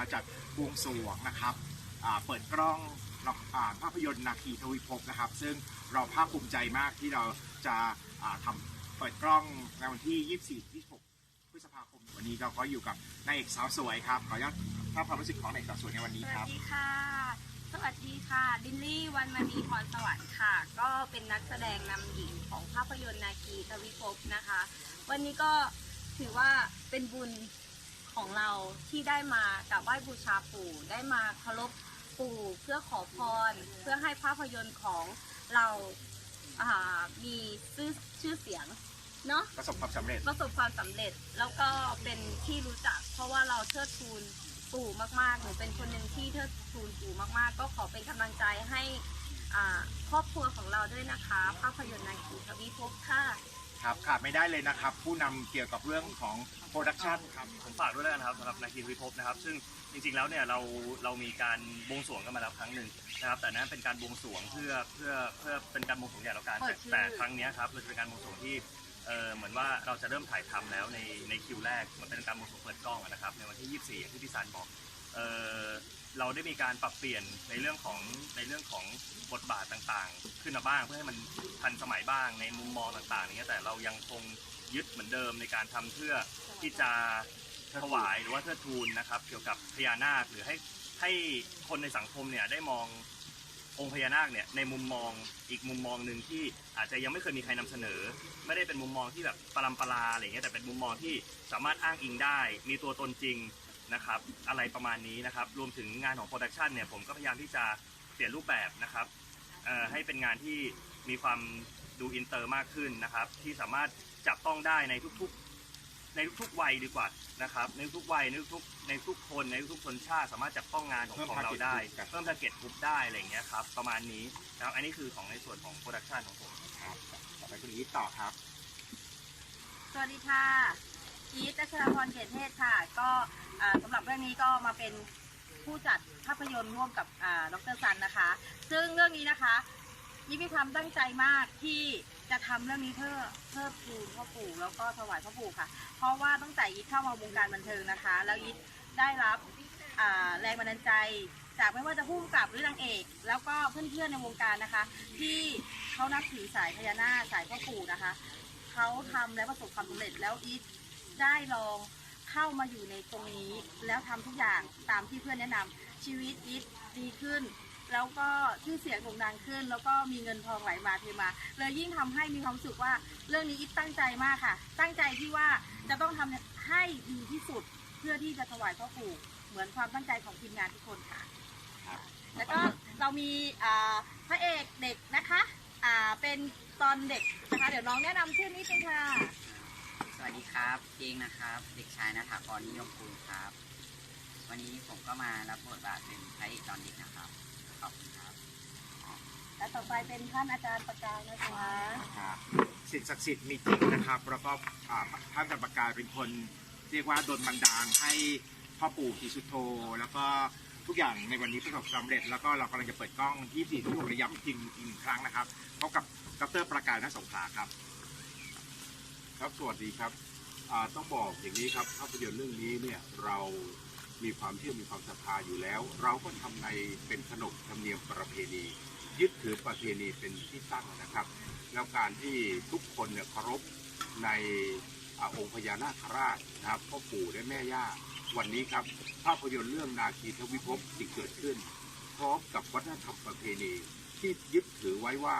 มาจัดบวงสวงนะครับเปิดกล้องอ่าภาพยนตร์นาคีทวิภพนะครับ ซึ่งเราภาคภูมิใจมากที่เราจะอ่าทำเปิดกล้องในวันที่ 24 26 พฤษภาคม วันนี้เราก็อยู่กับนายเอกสาวสวยครับขออนุญาตทราบความรู้สึกของนายเอกสาวสวยในวันนี้สควัรัสดีค่ะ สวัสดีค่ะดินลี่วันมณีพรสวรรค์ค่ะ ก็เป็นนักแสดงนำหญิงของภาพยนตร์นาคีทวิภพนะคะ วันนี้ก็ถือว่าเป็นบุญ ของเราที่ได้มากราบไหว้บูชาปู่ได้มาเคารพปู่เพื่อขอพร เพื่อให้ภาพยนตร์ของเราอ่ามีชื่อชื่อเสียงเนาะประสบความสำเร็จประสบความสำเร็จแล้วก็เป็นที่รู้จัก เพราะว่าเราเทิดทูนปู่มากๆหนูเป็นคนหนึ่งที่เทิดทูนปู่มากๆ ก็ขอเป็นกำลังใจให้อ่าครอบครัวของเราด้วยนะคะ ภาพยนตร์นาคีทวีภพค่ะ ครับขาดไม่ได้เลยนะครับ ผู้นำเกี่ยวกับเรื่องของโปรดักชันครับ ผมฝากด้วยแล้วกันครับสำหรับนาคีทวิภพนะครับ ซึ่งจริงๆแล้วเนี่ยเราเรามีการบวงสรวงกันมาแล้วครั้งหนึ่งนะครับ แต่นั้นเป็นการบวงสรวงเพื่อเพื่อเพื่อเป็นการบวงสรวงใหญ่แล้วกันเปิแต่ดชื่อแต่ครั้งเนี้ยครับเราจะเป็นการบวงสรวงที่เออเหมือนว่าเราจะเริ่มถ่ายทำแล้วในในคิวแรกมันเป็นการบวงสรวงเปิดกล้องอะนะครับในวันที่ 24อย่างที่พี่สันบอกเออ เราได้มีการปรับเปลี่ยนในเรื่องของในเรื่องของบทบาทต่างๆ ขึ้นมาบ้างเพื่อให้มันทันสมัยบ้างในมุมมองต่างๆอย่างเงี้ยแต่เรายังคงยึดเหมือนเดิมในการทำเพื่อที่จะถวายหรือว่าเทิดทูนนะครับ เกี่ยวกับพญานาคหรือให้ให้คนในสังคมเนี่ยได้มององค์พญานาคเนี่ยในมุมมองอีกมุมมองหนึ่งที่อาจจะยังไม่เคยมีใครนำเสนอ ไม่ได้เป็นมุมมองที่แบบปรำปราอะไรเงี้ยแต่เป็นมุมมองที่สามารถอ้างอิงได้ มีตัวตนจริง นะครับ อะไรประมาณนี้นะครับ รวมถึงงานของโปรดักชันเนี่ยผมก็พยายามที่จะเปลี่ยนรูปแบบนะครับเอ่อให้เป็นงานที่มีความดูอินเตอร์มากขึ้นนะครับ ที่สามารถจับต้องได้ในทุกๆ ในทุกๆวัยดีกว่านะครับ ในทุกวัยในทุกในทุกคนในทุกชนชาติสามารถจับต้องงานของเพิ่มของเราได้ target group ครับเพิ่ม t a r g e t group ได้อะไรอย่างเงี้ยครับประมาณนี้นะครับอันนี้คือของในส่วนของโปรดักชันของผมครับต่อไปคุณอีทต่อครับสวัสดีค่ะอีทรัชรพรเกตเทศค่ะ ก็ อ่าสำหรับเรื่องนี้ก็มาเป็นผู้จัดภาพยนตร์ร่วมกับอ่าดรซันนะคะ ซึ่งเรื่องนี้นะคะยี่มีความตั้งใจมากที่จะทำเรื่องนี้เพื่อเพิ่มพูนพ่อปู่แล้วก็ถวายพ่อปู่ค่ะ เพราะว่าตั้งแต่อีทเข้ามาวงการบันเทิงนะคะ แล้วอีทได้รับอ่าแรงบันดาลใจ จากไม่ว่าจะผู้กำกับหรือนางเอก แล้วก็เพื่อนๆในวงการนะคะ ที่เขานับถือสายพญานาคสายพ่อปู่นะคะ เขาทำและประสบความสำเร็จแล้วอีทได้ลอง เข้ามาอยู่ในตรงนี้แล้วทำทุกอย่างตามที่เพื่อนแนะนำชีวิตอีทดีขึ้น แล้วก็ชื่อเสียงโด่งดังขึ้น แล้วก็มีเงินทองไหลมาเทมาเลยยิ่งทำให้มีความสึกว่า เรื่องนี้อีทตั้งใจมากค่ะ ตั้งใจที่ว่าจะต้องทำให้ดีที่สุดเพื่อที่จะถวายพ่อปู่เหมือนความตั้งใจของทีมงานทุกคนค่ะ แล้วก็เรามีพระเอกเด็กนะคะเป็นตอนเด็กนะคะ เดี๋ยวน้องแนะนำชื่อนิดนึงค่ะ วัสดีครับเองนะครับ เด็กชายนัฐากรนิยมคุณครับ วันนี้ผมก็มารับบทบาทเป็นพระเอกตอนเด็กนะครับขอบคุณครับและต่อไปเป็นท่านอาจารย์ประกายนะคะครับสิ่งศักดิ์สิทธิ์มีจริงนะครับ แล้วก็อ่าท่านจันประกายเป็นคน เรียกว่าดลบันดาลให้พ่อปู่ศรีสุโธแล้วก็ทุกอย่างในวันนี้ประสบความสำเร็จ แล้วก็เรากำลังจะเปิดกล้องที่สี่ที่หกระยำจริงอีกหนึ่งครั้งนะครับพบกับดรประกายณสงขลาครับ ครับสวัสดีครับต้องบอกอย่างนี้ครับภาพยนตร์เรื่องนี้เนี่ยเรามีความเชื่อมีความศรัทธาอยู่แล้ว เราก็ทำในเป็นขนบธรรมเนียมประเพณี ยึดถือประเพณีเป็นที่ตั้งนะครับ แล้วการที่ทุกคนเนี่ยเคารพในอองค์พญานาคราชนะครับพ่อปู่และแม่ย่าวันนี้ครับ ภาพยนตร์เรื่องนาคีทวิภพที่เกิดขึ้น พร้อมกับวัฒนธรรมประเพณีที่ยึดถือไว้ว่า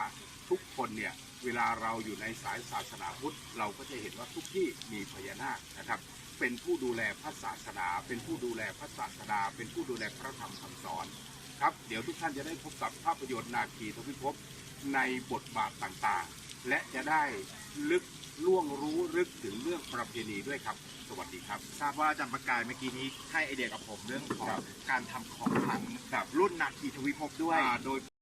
ทุกคนเนี่ย เวลาเราอยู่ในสายศาสนาพุทธ เราก็จะเห็นว่าทุกที่มีพญานาคนะครับ เป็นผู้ดูแลพระศาสนา เป็นผู้ดูแลพระศาสนาเป็นผู้ดูแลพระธรรมคำสอนครับเดี๋ยวทุกท่านจะได้พบกับภาพยนตร์นาคีทวิภพในบทบาทต่างๆ และจะได้ลึกล่วงรู้ลึกถึงเรื่องประเพณีด้วยครับ สวัสดีครับ ทราบว่าอาจารย์ประกายเมื่อกี้นี้ให้ไอเดียกับผมเรื่องของครับการทำของขลังแบบรุ่นนาคีทวิภพด้วย อ่าโดย